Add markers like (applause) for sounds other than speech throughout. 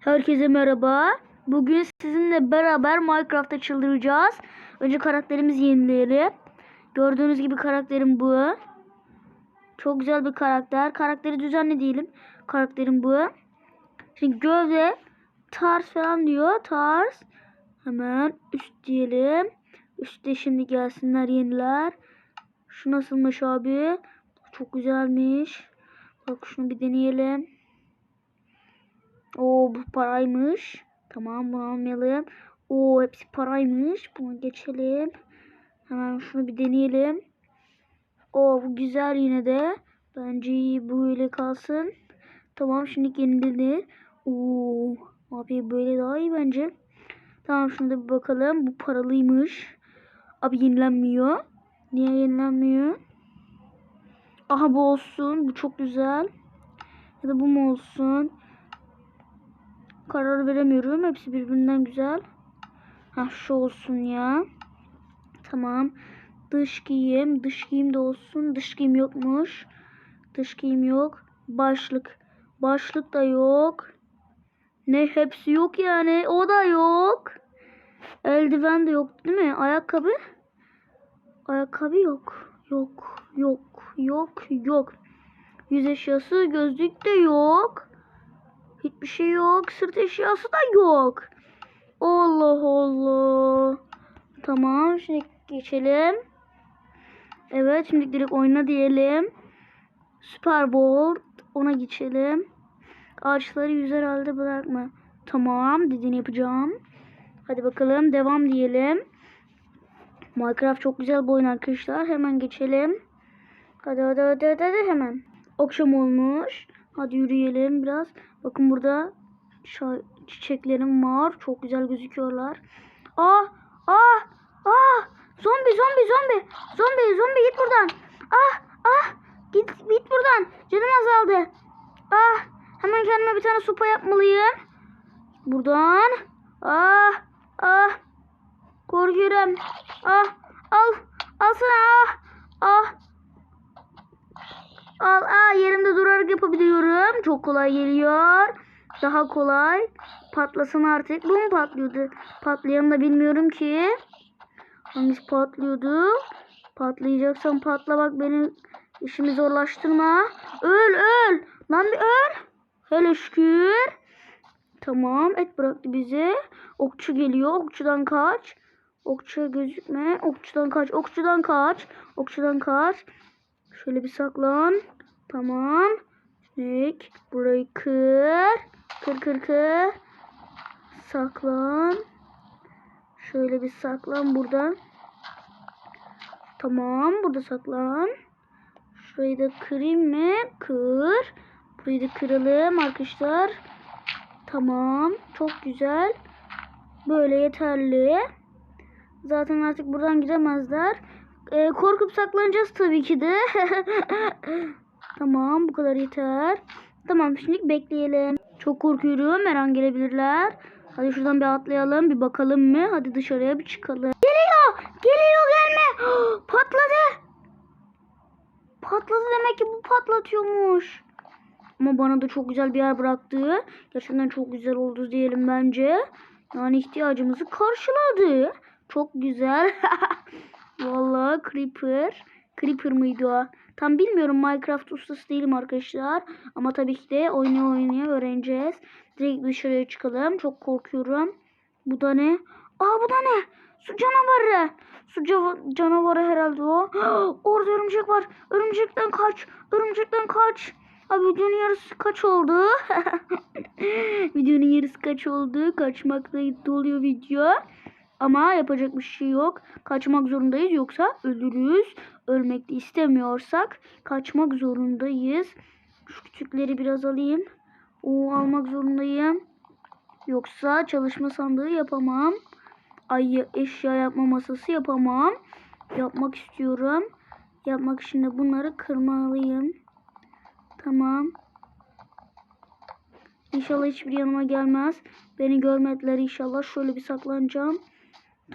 Herkese merhaba. Bugün sizinle beraber Minecraft'ta çıldıracağız. Önce karakterimizi yenileyelim. Gördüğünüz gibi karakterim bu. Çok güzel bir karakter. Karakteri düzenli diyelim. Karakterim bu. Şimdi gövde tarz falan diyor. Tarz. Hemen üst diyelim. Üstte şimdi gelsinler yeniler. Şu nasılmış abi? Çok güzelmiş. Bak şunu bir deneyelim. Oo bu paraymış. Tamam bunu almayalım. Oo hepsi paraymış. Bunu geçelim. Hemen şunu bir deneyelim. Oo bu güzel yine de. Bence iyi böyle kalsın. Tamam şimdi yeniledi. Oo abi böyle daha iyi bence. Tamam şunu da bir bakalım. Bu paralıymış. Abi yenilenmiyor. Niye yenilenmiyor? Aha bu olsun. Bu çok güzel. Ya da bu mu olsun? Karar veremiyorum. Hepsi birbirinden güzel. Ha şu olsun ya. Tamam. Dış giyim. Dış giyim de olsun. Dış giyim yokmuş. Dış giyim yok. Başlık. Başlık da yok. Ne hepsi yok yani. O da yok. Eldiven de yok değil mi? Ayakkabı? Ayakkabı yok. Yok. Yok. Yok. Yok. Yüz eşyası gözlük de yok. Hiçbir şey yok. Sırt eşyası da yok. Allah Allah. Tamam şimdi geçelim. Evet şimdi direkt oyna diyelim. Super Bowl ona geçelim. Ağaçları yüzer halde bırakma. Tamam dediğini yapacağım. Hadi bakalım devam diyelim. Minecraft çok güzel bir oyun arkadaşlar. Hemen geçelim. Hadi hadi hadi hadi, hemen. Akşam olmuş. Hadi yürüyelim biraz. Bakın burada çiçeklerim var. Çok güzel gözüküyorlar. Ah! Ah! Ah! Zombi zombi zombi. Zombi zombi git buradan. Ah! Ah! Git git buradan. Canım azaldı. Ah! Hemen kendime bir tane sopa yapmalıyım. Buradan. Ah! Ah! Korkuyorum. Ah! Al! Alsana ah! Ah! Al, aa, yerimde durarak yapabiliyorum. Çok kolay geliyor. Daha kolay. Patlasın artık. Bu mu patlıyordu? Patlayanı da bilmiyorum ki. Hangisi patlıyordu? Patlayacaksan patla bak beni işimi zorlaştırma. Öl öl. Lan bir öl. Hele şükür. Tamam et bıraktı bizi. Okçu geliyor. Okçudan kaç. Okçu gözükme. Okçudan kaç. Okçudan kaç. Okçudan kaç. Şöyle bir saklan. Tamam. Çek. Burayı kır. Kır kır kır. Saklan. Şöyle bir saklan buradan. Tamam. Burada saklan. Şurayı da kırayım mı? Kır. Burayı da kıralım arkadaşlar. Tamam. Çok güzel. Böyle yeterli. Zaten artık buradan gidemezler. Ee, korkup saklanacağız tabii ki de. (laughs) tamam bu kadar yeter. Tamam şimdi bekleyelim. Çok korkuyorum. Her an gelebilirler. Hadi şuradan bir atlayalım. Bir bakalım mı? Hadi dışarıya bir çıkalım. Geliyor. Geliyor gelme. (gasps) Patladı. Patladı demek ki bu patlatıyormuş. Ama bana da çok güzel bir yer bıraktı. Gerçekten çok güzel oldu diyelim bence. Yani ihtiyacımızı karşıladı. Çok güzel. (laughs) Vallahi Creeper. Creeper mıydı o? Tam bilmiyorum Minecraft ustası değilim arkadaşlar. Ama tabii ki de oynaya oynaya öğreneceğiz. Direkt dışarıya çıkalım. Çok korkuyorum. Bu da ne? Aa bu da ne? Su canavarı. Su canavarı herhalde o. (gasps) Orada örümcek var. Örümcekten kaç. Örümcekten kaç. Abi videonun yarısı kaç oldu? (laughs) videonun yarısı kaç oldu? Kaçmakla doluyor video. Ama yapacak bir şey yok. Kaçmak zorundayız yoksa ölürüz. Ölmek de istemiyorsak kaçmak zorundayız. Şu küçükleri biraz alayım. O almak zorundayım. Yoksa çalışma sandığı yapamam. Ay eşya yapma masası yapamam. Yapmak istiyorum. Yapmak için de bunları kırmalıyım. Tamam. İnşallah hiçbir yanıma gelmez. Beni görmediler inşallah. Şöyle bir saklanacağım.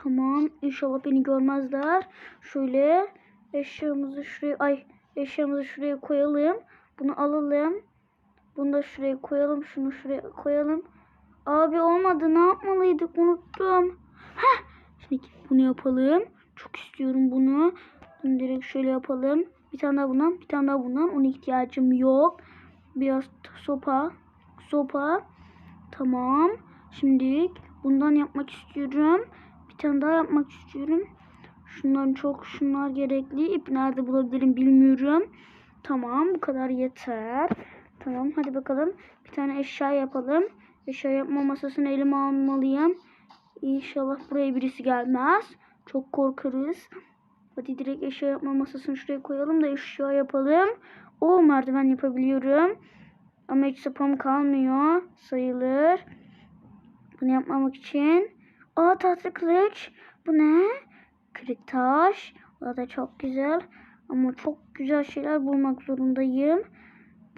Tamam. İnşallah beni görmezler. Şöyle eşyamızı şuraya ay eşyamızı şuraya koyalım. Bunu alalım. Bunu da şuraya koyalım. Şunu şuraya koyalım. Abi olmadı. Ne yapmalıydık? Unuttum. Heh. Şimdi bunu yapalım. Çok istiyorum bunu. Bunu direkt şöyle yapalım. Bir tane daha bundan. Bir tane daha bundan. Ona ihtiyacım yok. Biraz sopa. Sopa. Tamam. Şimdi bundan yapmak istiyorum. Bir tane daha yapmak istiyorum. Şundan çok şunlar gerekli. İp nerede bulabilirim bilmiyorum. Tamam bu kadar yeter. Tamam hadi bakalım. Bir tane eşya yapalım. Eşya yapma masasını elime almalıyım. İnşallah buraya birisi gelmez. Çok korkarız. Hadi direkt eşya yapma masasını şuraya koyalım da eşya yapalım. O merdiven yapabiliyorum. Ama hiç sapam kalmıyor. Sayılır. Bunu yapmamak için. Aa tahta kılıç. Bu ne? Kırık taş. O da çok güzel. Ama çok güzel şeyler bulmak zorundayım.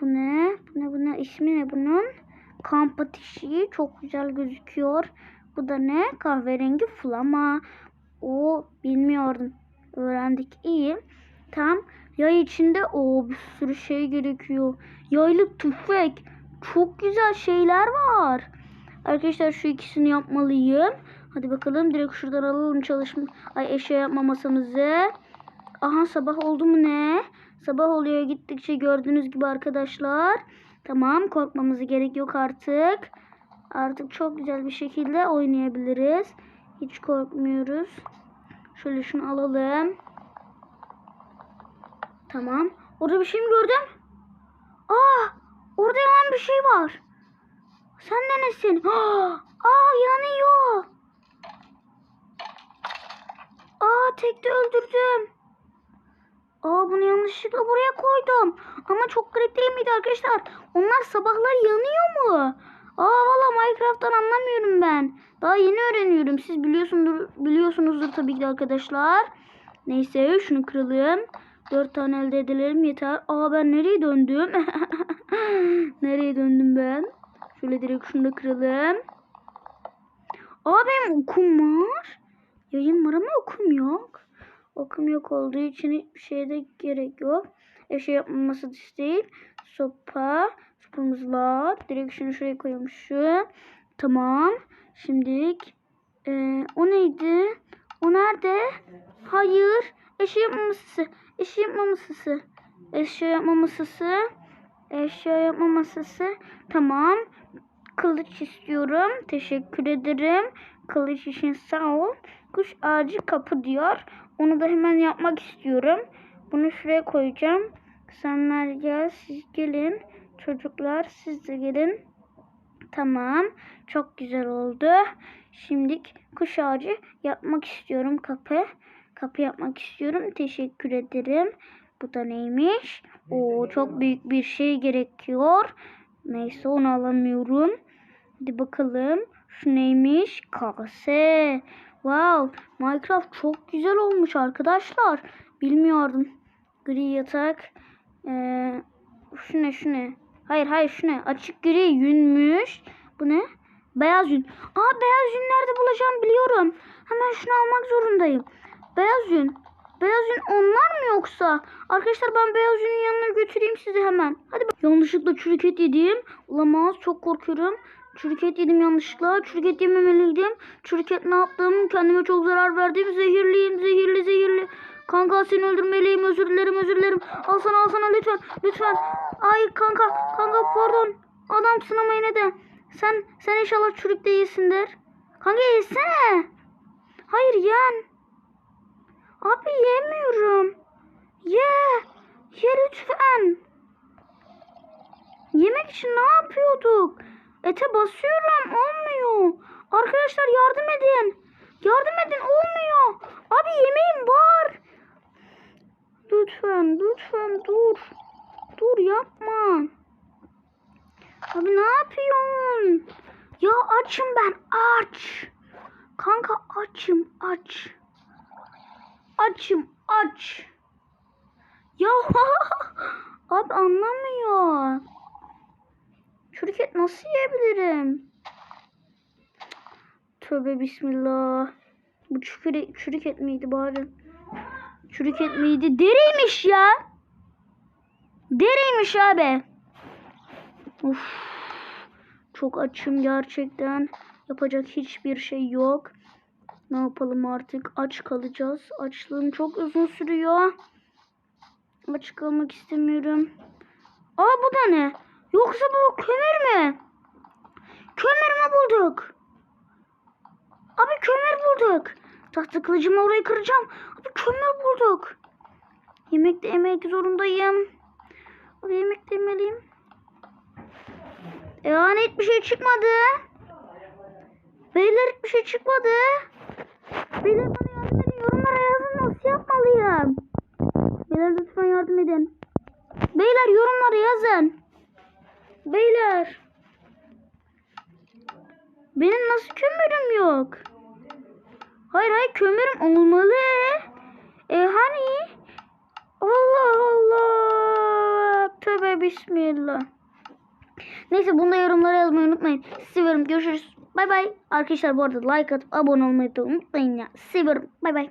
Bu ne? Bu ne? Bu ne? İsmi ne bunun? Kamp ateşi. Çok güzel gözüküyor. Bu da ne? Kahverengi flama. O bilmiyordum. Öğrendik. İyi. Tamam. Yay içinde o bir sürü şey gerekiyor. Yaylı tüfek. Çok güzel şeyler var. Arkadaşlar şu ikisini yapmalıyım. Hadi bakalım direkt şuradan alalım çalışma. Ay eşya yapma masamızı. Aha sabah oldu mu ne? Sabah oluyor gittikçe gördüğünüz gibi arkadaşlar. Tamam korkmamıza gerek yok artık. Artık çok güzel bir şekilde oynayabiliriz. Hiç korkmuyoruz. Şöyle şunu alalım. Tamam. Orada bir şey mi gördüm? Aa! Orada yanan bir şey var. Sen de nesin? Aa, (gasps) aa yanıyor. Aa tekte öldürdüm. Aa bunu yanlışlıkla buraya koydum. Ama çok garip değil miydi arkadaşlar? Onlar sabahlar yanıyor mu? Aa valla Minecraft'tan anlamıyorum ben. Daha yeni öğreniyorum. Siz biliyorsunuzdur, biliyorsunuzdur tabii ki arkadaşlar. Neyse şunu kıralım. Dört tane elde edelim yeter. Aa ben nereye döndüm? (laughs) nereye döndüm ben? Şöyle direkt şunu da kıralım. Aa benim okum var. Yayın var ama okum yok. Okum yok olduğu için hiçbir şeye de gerek yok. Eşya yapmaması değil. Sopa. Sopamız var. Direkt şunu şuraya koymuşum. Tamam. Şimdi e, o neydi? O nerede? Hayır. Eşya yapma masası. Eşya yapma masası. Eşya yapma masası. Eşya yapma masası. Tamam. Kılıç istiyorum. Teşekkür ederim. Kılıç için sağ ol. Kuş ağacı kapı diyor. Onu da hemen yapmak istiyorum. Bunu şuraya koyacağım. Senler gel siz gelin. Çocuklar siz de gelin. Tamam. Çok güzel oldu. Şimdi kuş ağacı yapmak istiyorum kapı. Kapı yapmak istiyorum. Teşekkür ederim. Bu da neymiş? Oo çok büyük bir şey gerekiyor. Neyse onu alamıyorum. Hadi bakalım. Şu neymiş? Kase. Wow. Minecraft çok güzel olmuş arkadaşlar. Bilmiyordum. Gri yatak. Ee, şu ne şu ne? Hayır hayır şu ne? Açık gri yünmüş. Bu ne? Beyaz yün. Aa beyaz yün nerede bulacağım biliyorum. Hemen şunu almak zorundayım. Beyaz yün. Beyaz yün onlar mı yoksa? Arkadaşlar ben beyaz yünün yanına götüreyim sizi hemen. Hadi bak. Yanlışlıkla çürük et yedim. Olamaz çok korkuyorum. Çürük et yedim yanlışlıkla. Çürük et yememeliydim. Çürük et ne yaptım? Kendime çok zarar verdim. Zehirliyim. Zehirli zehirli. Kanka seni öldürmeliyim. Özür dilerim özür dilerim. Al sana al sana lütfen. Lütfen. Ay kanka. Kanka pardon. Adamsın ama yine de. Sen sen inşallah çürük değilsindir. Kanka yesene. Hayır yen. Abi yemiyorum. Ye. Ye lütfen. Yemek için ne yapıyorduk? Ete basıyorum olmuyor. Arkadaşlar yardım edin. Yardım edin olmuyor. Abi yemeğim var. Lütfen lütfen dur. Dur yapma. Abi ne yapıyorsun? Ya açım ben aç. Kanka açım aç. Açım aç. Ya (laughs) abi anlamıyor. Çürük et nasıl yiyebilirim? Tövbe bismillah. Bu çürük, çürük et miydi bari? Çürük et miydi? Deriymiş ya. Deriymiş abi. Uf. Çok açım gerçekten. Yapacak hiçbir şey yok. Ne yapalım artık? Aç kalacağız. Açlığım çok uzun sürüyor. Aç kalmak istemiyorum. Aa bu da ne? Yoksa bu kömür mü? Kömür mü bulduk? Abi kömür bulduk. Tahta kılıcımla orayı kıracağım. Abi kömür bulduk. Yemek de yemek zorundayım. Abi yemek de yemeliyim. E yani hiçbir şey çıkmadı. Beyler hiçbir şey çıkmadı. Beyler bana yardım edin. Yorumlara yazın nasıl yapmalıyım. Beyler lütfen yardım edin. Beyler yorumlara yazın. Beyler. Benim nasıl kömürüm yok? Hayır hayır kömürüm olmalı. E hani? Allah Allah. Tövbe bismillah. Neyse bunu da yorumlara yazmayı unutmayın. Seviyorum. Görüşürüz. Bay bay. Arkadaşlar bu arada like atıp abone olmayı da unutmayın ya. Seviyorum. Bay bay.